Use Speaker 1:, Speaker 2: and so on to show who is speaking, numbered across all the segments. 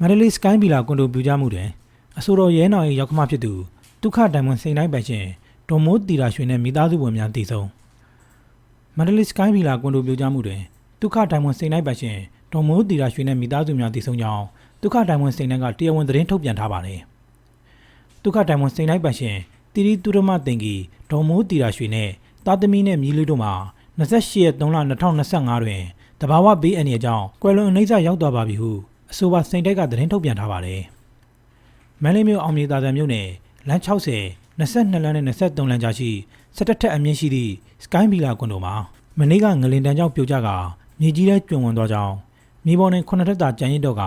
Speaker 1: မန္တလေးစကိုင်းဗီလာကွန်ဒိုပြူကြမှုတွင်အဆိုတော်ရဲနောင်၏ရောက်ခမဖြစ်သူဒုက္ခတိုင်ဝန်စိန်တိုင်းပိုင်ရှင်ဒေါ်မိုးတီရာရွှေနှင့်မိသားစုဝင်များတည်ဆုံမန္တလေးစကိုင်းဗီလာကွန်ဒိုပြူကြမှုတွင်ဒုက္ခတိုင်ဝန်စိန်တိုင်းပိုင်ရှင်ဒေါ်မိုးတီရာရွှေနှင့်မိသားစုများတည်ဆုံကြောင်းဒုက္ခတိုင်ဝန်စိန်တိုင်းကတရားဝင်သတင်းထုတ်ပြန်ထားပါသည်ဒုက္ခတိုင်ဝန်စိန်တိုင်းပိုင်ရှင်တီရီတူရမတင်ကြီးဒေါ်မိုးတီရာရွှေနှင့်သားသမီးနှင့်မြီးလေးတို့မှာ 28ရက်3လ2025တွင်တဘာဝဘေးအန္တရာယ်ကြောင့်ကွယ်လွန်အနိစ္စရောက်သွားပါပြီဟုအဆိုပါစိန်တိုက်ကသတင်းထုတ်ပြန်ထားပါတယ်။မန္တလေးမြို့အောင်မြေသာဆန်မြို့နယ်လမ်း60 22လမ်းနဲ့23လမ်းကြားရှိ17ထက်အမြင့်ရှိသည့်စကိုင်းဗီလာကွန်ဒိုမှာမနေ့ကငလင်တန်းကြောင့်ပြိုကျကမြေကြီးထဲကျွံဝင်သွားကြောင်းမြေပေါ်တွင်9ထက်သာကျန်ရစ်တော့က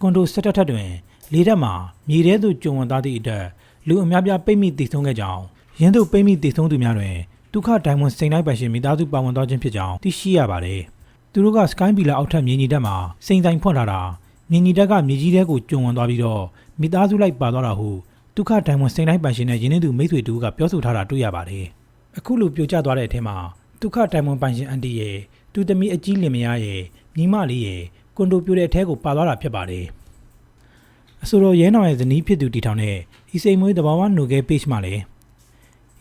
Speaker 1: ကွန်ဒို17ထက်တွင်၄ထက်မှာမြေထဲသို့ကျွံဝင်သွားသည့်အတွက်လူအများပြားပိတ်မိတည်ဆုံးခဲ့ကြောင်းရင်းတို့ပိတ်မိတည်ဆုံးသူများတွင် ဒုက္ခဒိုင်မွန်စိန်တိုင်းပိုင်ရှင်မိသားစုပါဝင်သွားခြင်းဖြစ်ကြောင်းသိရှိရပါတယ်။သူတို့ကစကိုင်းဗီလာအောက်ထပ်မြေညီတက်မှာစိန်ဆိုင်ဖွင့်ထားတာမြေညီတက်ကမြေကြီးထဲကိုကျွံဝင်သွားပြီးတော့မိသားစုလိုက်ပါသွားတာဟုဒုက္ခဒိုင်ဝန်စိန်တိုင်းပိုင်ရှင်နဲ့ရင်းနှီးသူမိတ်ဆွေတူကပြောဆိုထားတာတွေ့ရပါတယ်။အခုလိုပြိုကျသွားတဲ့အထက်မှာဒုက္ခဒိုင်ဝန်ပိုင်ရှင်အန်တီရဲ့သူသမီးအကြီးလင်မယားရဲ့ညီမလေးရဲ့ကွန်ဒိုပြိုတဲ့အထက်ကိုပါသွားတာဖြစ်ပါတယ်။အဆိုတော်ရဲနောင်ရဲ့ဇနီးဖြစ်သူတီထောင်တဲ့ဤစိန်မွေးတဘာဝနိုကဲ page မှာလည်း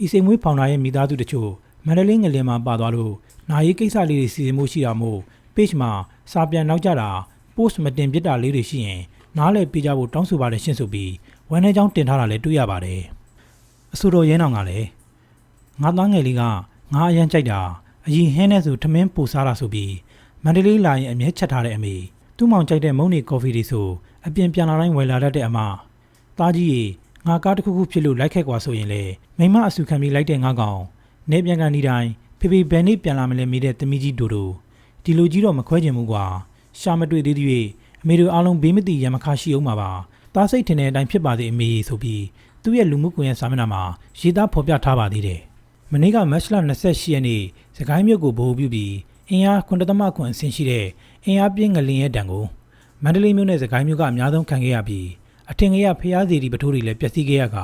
Speaker 1: ဤစိန်မွေးဖောင်ဒါရဲ့မိသားစုတချို့မန္တလေးငလင်မှာပါသွားလို့နာရီကိစ္စလေးတွေစီစဉ်မှုရှိတာမို့ page မှာစာပြန်နောက်ကျတာ post မတင်ပြစ်တာလေးတွေရှိရင်နားလည်ပြကြဖို့တောင်းဆိုပါတယ်ရှင်းဆိုပြီးဝမ်းထဲချောင်းတင်ထားတာလည်းတွေ့ရပါတယ်အဆိုတော်ရဲနောင်ကလည်းငါသားငယ်လေးကငါအရန်ကြိုက်တာအရင်ဟင်းနဲ့ဆိုထမင်းပူစားတာဆိုပြီးမန္တလေးလာရင်အမြဲချက်ထားတဲ့အမေသူ့မောင်ကြိုက်တဲ့မုံနေကော်ဖီတွေဆိုအပြင်ပြန်လာတိုင်းဝယ်လာတတ်တဲ့အမသားကြီးရေ ငါကားတစ်ခုခုဖြစ်လို့လိုက်ခဲ့ကွာဆိုရင်လေမိမအဆူခံပြီးလိုက်တဲ့ငါကောင်နေပြန်ကန်ဒီတိုင်းဖေဖေဘယ်နေ့ပြန်လာမလဲမေးတဲ့သမီးကြီးဒိုဒိုဒီလိုကြီးတော့မခွဲချင်ဘူးကွာရှာမတွေ့သေးသေး၍အမေတို့အားလုံးဘေးမတိရမခါရှိအောင်ပါပါသားစိတ်ထင်တဲ့အတိုင်းဖြစ်ပါစေအမေဆိုပြီးသူ့ရဲ့လူမှုကွန်ရက်စာမျက်နှာမှာရေးသားဖော်ပြထားပါသေးတယ်မနေ့ကမတ်လ28ရက်နေ့စကိုင်းမြို့ကိုဗဟိုပြုပြီးအင်အား9.9အဆင့်ရှိတဲ့အင်အားပြင်းငလင်ရဲ့တံကိုမန္တလေးမြို့နဲ့စကိုင်းမြို့ကအများဆုံးခံခဲ့ရပြီး အထင်ကြီးဖျားစီဒီပထိုးတွေလည်းပျက်စီးခဲ့ရက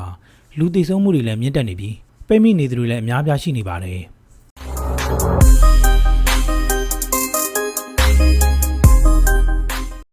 Speaker 1: လူသိဆုံးမှုတွေလည်းမြင့်တက်နေပြီးပိတ်မိနေသူတွေလည်းအများပြားရှိနေပါတယ်။